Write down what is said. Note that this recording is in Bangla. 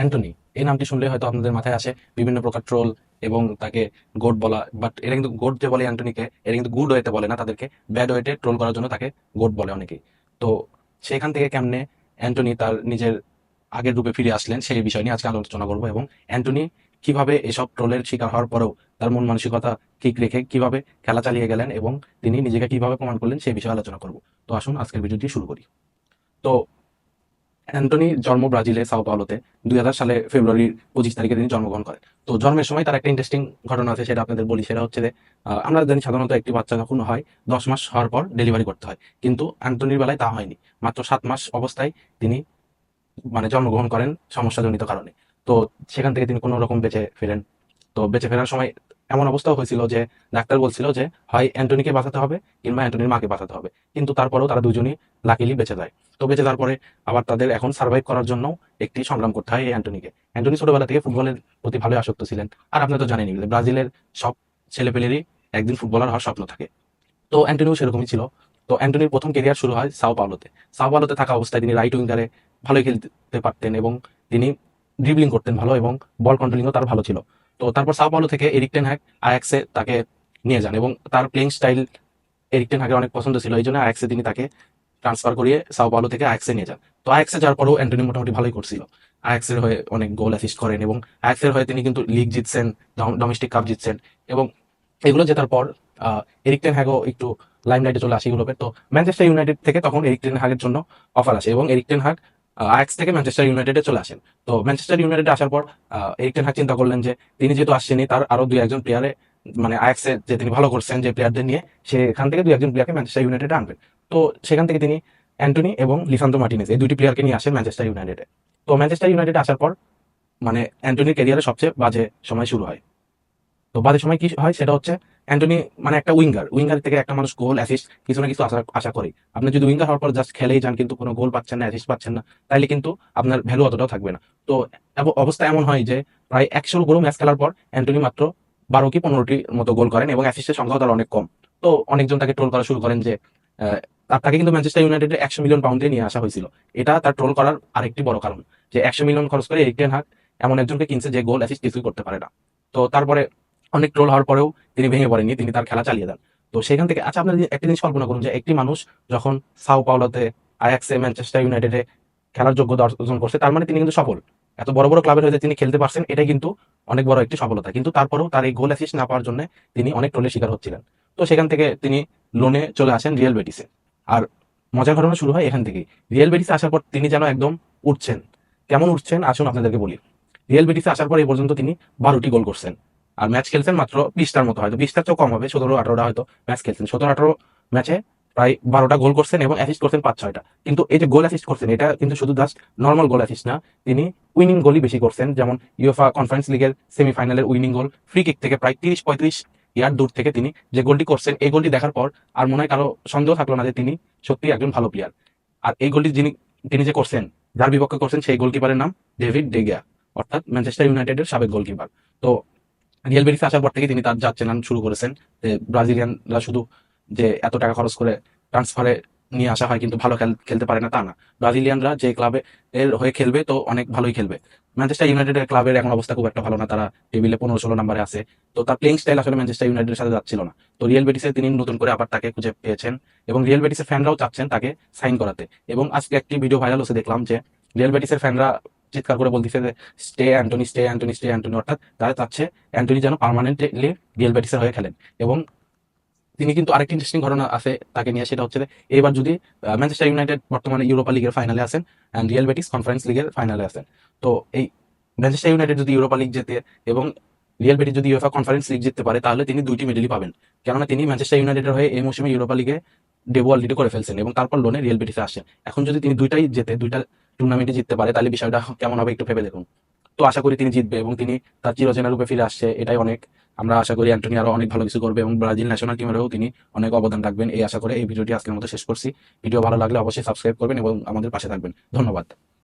অ্যান্টনি এই নামটি শুনলে হয়তো আপনাদের মাথায় আসে, বিভিন্ন প্রকার ট্রোল এবং তাকে গোড বলা বাট এরা কিন্তু গোড যে বলে অ্যান্টনিকে, এরা কিন্তু গুড ওয়েতে বলে না তাদেরকে ব্যাড ওয়েতে ট্রোল করার জন্য তাকে গোড বলে অনেকেই। তো সেখান থেকে কেমনে অ্যান্টনি তার নিজের আগের রূপে ফিরে আসলেন, সেই বিষয় নিয়ে আজকে আলোচনা করব এবং অ্যান্টনি কীভাবে এসব ট্রোলের শিকার হওয়ার পরেও তার মন মানসিকতা ঠিক রেখে কীভাবে খেলা চালিয়ে গেলেন এবং তিনি নিজেকে কীভাবে প্রমাণ করলেন সেই বিষয়ে আলোচনা করব। তো আসুন আজকের ভিডিওটি শুরু করি। তো অ্যান্টনি জন্ম ব্রাজিলে, সাও পাওলোতে। দুই হাজার সালে ফেব্রুয়ারির পঁচিশ তারিখে তিনি জন্মগ্রহণ করেন। তো জন্মের সময় তার একটা ইন্টারেস্টিং ঘটনা আছে, সেটা আপনাদের বলি। সেটা হচ্ছে যে আমরা জানি সাধারণত একটি বাচ্চা যখন হয়, দশ মাস হওয়ার পর ডেলিভারি করতে হয়। কিন্তু অ্যান্টনির বেলায় তা হয়নি। মাত্র সাত মাস অবস্থায় তিনি মানে জন্মগ্রহণ করেন সমস্যাজনিত কারণে। তো সেখান থেকে তিনি কোনো রকম বেঁচে ফেরেন। তো বেঁচে ফেরার সময় এমন অবস্থাও হয়েছিল যে ডাক্তার বলছিল যে, হয় অ্যান্টনিকে বাঁচাতে হবে কিংবা অ্যান্টনির মাকে বাঁচাতে হবে। কিন্তু তারপরেও তারা দুজনই লাকিলি বেঁচে যায়। তো বেঁচে যাওয়ার পরে আবার তাদের এখন সার্ভাইভ করার জন্য একটি সংগ্রাম করতে হয় এই অ্যান্টনিকে। অ্যান্টনি ছোটবেলা থেকে ফুটবলের প্রতি ভালোই আসক্ত ছিলেন। আর আপনারা তো জানেনই যে ব্রাজিলের সব ছেলেপেলেরই একদিন ফুটবলার হওয়ার স্বপ্ন থাকে। তো অ্যান্টনিও সেরকমই ছিল। তো অ্যান্টনির প্রথম কেরিয়ার শুরু হয় সাও পাওলোতে। সাও পাওলোতে থাকা অবস্থায় তিনি রাইট উইঙ্গারে ভালোই খেলতে পারতেন এবং তিনি ড্রিবলিং করতেন ভালো এবং বল কন্ট্রোলিংও তার ভালো ছিল। তো তারপর সাও পাওলো থেকে এরিক টেন হ্যাক আয়াক্সে তাকে নিয়ে যান এবং তার প্লেইং স্টাইল এরিক টেন হ্যাকের অনেক পছন্দ ছিল এই জন্য আয়াক্সে তিনি তাকে ট্রান্সফার করিয়ে সাও পাওলো থেকে আয়াক্সে নিয়ে যান। তো আয়াক্সে যাওয়ার পরেও অ্যান্টনি মোটামুটি ভালোই করছিল। আয়াক্সের হয়ে অনেক গোল অ্যাসিস্ট করেন এবং আয়াক্সের হয়ে তিনি কিন্তু লিগ জিতছেন ডোমেস্টিক কাপ জিতছেন এবং এগুলো জেতার পর এরিক টেন হ্যাগও একটু লাইমলাইটে চলে আসে ইউরোপের তো ম্যানচেস্টার ইউনাইটেড থেকে তখন এরিক টেন হাগের জন্য অফার আসে এবং এরিক টেন হাগ আয়াক্স থেকে ম্যানচেস্টার ইউনাইটেডে চলে আসেন। তো ম্যানচেস্টার ইউনাইটেডে আসার পর আহ, এরিক টেন হাগ চিন্তা করলেন যে তিনি যেহেতু আসছেনই তার আরও দুই একজন প্লেয়ারে মানে আয়াক্সে যে তিনি ভালো করছেন যে প্লেয়ারদের নিয়ে সেখান থেকে দুই একজন প্লেয়ারকে ম্যানচেস্টার ইউনাইটেডে আনবেন। তো সেখান থেকে তিনি অ্যান্টনি এবং লিসান্তো মার্টিনেজ এই দুটি প্লেয়ারকে নিয়ে আসেন ম্যানচেস্টার ইউনাইটেডে তো ম্যানচেস্টার ইউনাইটেডে আসার পর মানে অ্যান্টনির ক্যারিয়ারে সবচেয়ে বাজে সময় শুরু হয়। তো বাজে সময় কি হয়? সেটা হচ্ছে অ্যান্টনি মানে একটা উইঙ্গার উইঙ্গার থেকে একটা মানুষ গোল অ্যাসিস্ট কিছু না কিছু আশা আশা করি। আপনি যদি উইঙ্গার হওয়ার পর জাস্ট খেলেই যান কিন্তু কোনো গোল পাচ্ছেন না অ্যাসিস্ট পাচ্ছেন না তাইলে কিন্তু আপনার ভ্যালু অতটাও থাকবে না। তো অবস্থা এমন হয় যে প্রায় একশো গোল ম্যাচ খেলার পর অ্যান্টনি মাত্র বারো কি পনেরোটি মতো গোল করেন এবং অ্যাসিস্টের সংখ্যাও তার অনেক কম। তো অনেকজন তাকে ট্রোল করা শুরু করেন যে আহ, তার তাকে কিন্তু ম্যানচেস্টার ইউনাইটেডে একশো মিলিয়ন পাউন্ডে নিয়ে আসা হয়েছিল। এটা তার ট্রোল করার আরেকটি বড় কারণ যে একশো মিলিয়ন খরচ করে এরিক টেন হাগ এমন একজনকে কিনছে যে গোল অ্যাসিস্ট কিছুই করতে পারে না। তো তারপরে অনেক ট্রোল হওয়ার পরেও তিনি ভেঙে পড়েননি, তিনি তার খেলা চালিয়ে যান তো সেখান থেকে আচ্ছা আপনার একটা জিনিস কল্পনা করুন যে একটি মানুষ যখন সাও পাওলোতে আয়াক্সে ম্যানচেস্টার ইউনাইটেডে খেলার যোগ্যতা অর্জন করছে, তার মানে তিনি কিন্তু সফল। এত বড় বড় ক্লাবের হয়ে তিনি খেলতে পারছেন, এটাই কিন্তু অনেক বড় একটি সফলতা। কিন্তু তারপরেও তার এই গোল অ্যাসিস্ট না পাওয়ার জন্য তিনি অনেক ট্রোলের শিকার হচ্ছিলেন। তো সেখান থেকে তিনি লোনে চলে আসেন রিয়েল বেটিসে আর মজার ঘটনা শুরু হয় এখান থেকেই। রিয়েল বেটিসে আসার পর তিনি যেন একদম উঠছেন। কেমন উঠছেন? আসুন আপনাদেরকে বলি। রিয়েল বেটিসে আসার পর এই পর্যন্ত তিনি বারোটি গোল করছেন। আর ম্যাচ খেলছেন মাত্র বিশটার মতো হয়তো। বিশটার চেয়েও কম হবে, সতেরো, আঠারোটা হয়তো ম্যাচ খেলছেন। সতেরো, আঠারো ম্যাচে প্রায় বারোটা গোল করছেন এবং অ্যাসিস্ট করছেন পাঁচ, ছয়টা। কিন্তু এই যে গোল অ্যাসিস্ট করছেন, এটা কিন্তু শুধু জাস্ট নর্মাল গোল অ্যাসিস্ট না, তিনি উইনিং গোলই বেশি করছেন। যেমন ইউএফা কনফারেন্স লিগের সেমিফাইনালের উইনিং গোল ফ্রি কিক থেকে প্রায় তিরিশ, পঁয়ত্রিশ ইয়ার দূর থেকে তিনি যে গোলটি করছেন, এই গোলটি দেখার পর আর মনে হয় কারও সন্দেহ থাকল না যে তিনি সত্যি একজন ভালো প্লেয়ার আর এই গোলটি যিনি, তিনি যে করছেন, যার বিপক্ষে করছেন সেই গোলকিপারের নাম ডেভিড ডেগিয়া অর্থাৎ ম্যানচেস্টার ইউনাইটেডের সাবেক গোলকিপার তো রিয়েল বেটিসে আসার পর থেকে তিনি তার যাচ্ছেন শুরু করেছেন। যে ব্রাজিলিয়ানরা শুধু যে এত টাকা খরচ করে ট্রান্সফারে নিয়ে আসা হয় কিন্তু ভালো খেল খেলতে পারে না, তা না। ব্রাজিলিয়ানরা যে ক্লাবে এর হয়ে খেলবে তো অনেক ভালোই খেলবে। ম্যানচেস্টার ইউনাইটেডের ক্লাবের এখন অবস্থা খুব একটা ভালো না, তারা টেবিলে পনেরো ষোলো নাম্বারে আছে। তো তার প্লেইং স্টাইল আসলে ম্যানচেস্টার ইউনাইটেডের সাথে যাচ্ছিল না। তো রিয়েল বেটিসে তিনি নতুন করে আবার তাকে খুঁজে পেয়েছেন এবং রিয়েল বেটিসের ফ্যানরাও চাচ্ছেন তাকে সাইন করাতে। এবং আজকে একটি ভিডিও ভাইরাল হচ্ছে, দেখলাম যে রিয়েল বেটিসের ফ্যানরা চিৎকার করে বলতেছে যে, stay, Antony stay Antony stay, Antony. অর্থাৎ তারা চাচ্ছে অ্যান্টনি যেন পার্মানেন্টলি রিয়েল বেটিসের হয়ে খেলেন। এবং তিনি কিন্তু আরেকটি ইন্টারেস্টিং ঘটনা আছে তাকে নিয়ে, সেটা হচ্ছে এবার যদি ম্যানচেস্টার ইউনাইটেড বর্তমানে ইউরোপা লিগের ফাইনালে আছেন অ্যান্ড রিয়েল বেটিস কনফারেন্স লিগের ফাইনালে আছেন তো এই ম্যানচেস্টার ইউনাইটেড যদি ইউরোপা লিগ জেতে এবং রিয়েল বেটিস যদি ইউএফা কনফারেন্স লিগ জিততে পারে, তাহলে তিনি দুইটি মেডেলই পাবেন। কেননা তিনি ম্যানচেস্টার ইউনাইটেডের হয়ে এই মৌসুমে ইউরোপা লিগে ডেবু অলরেডি করে ফেলছেন এবং তারপর লোনে রিয়েল বেটিসে আসেন। এখন যদি তিনি দুইটাই জেতে, দুইটা টুর্নামেন্টে জিততে পারে, তাহলে বিষয়টা কেমন হবে একটু ভেবে দেখুন। তো আশা করি তিনি জিতবে এবং তিনি তার চিরচেনা রূপে ফিরে আসছে, এটাই অনেক। আমরা আশা করি অ্যান্টনি আরও অনেক ভালো কিছু করবে এবং ব্রাজিল ন্যাশনাল টিমেরও তিনি অনেক অবদান রাখবেন। এই আশা করে এই ভিডিওটি আজকের মতো শেষ করছি। ভিডিও ভালো লাগলে অবশ্যই সাবস্ক্রাইব করবেন এবং আমাদের পাশে থাকবেন। ধন্যবাদ।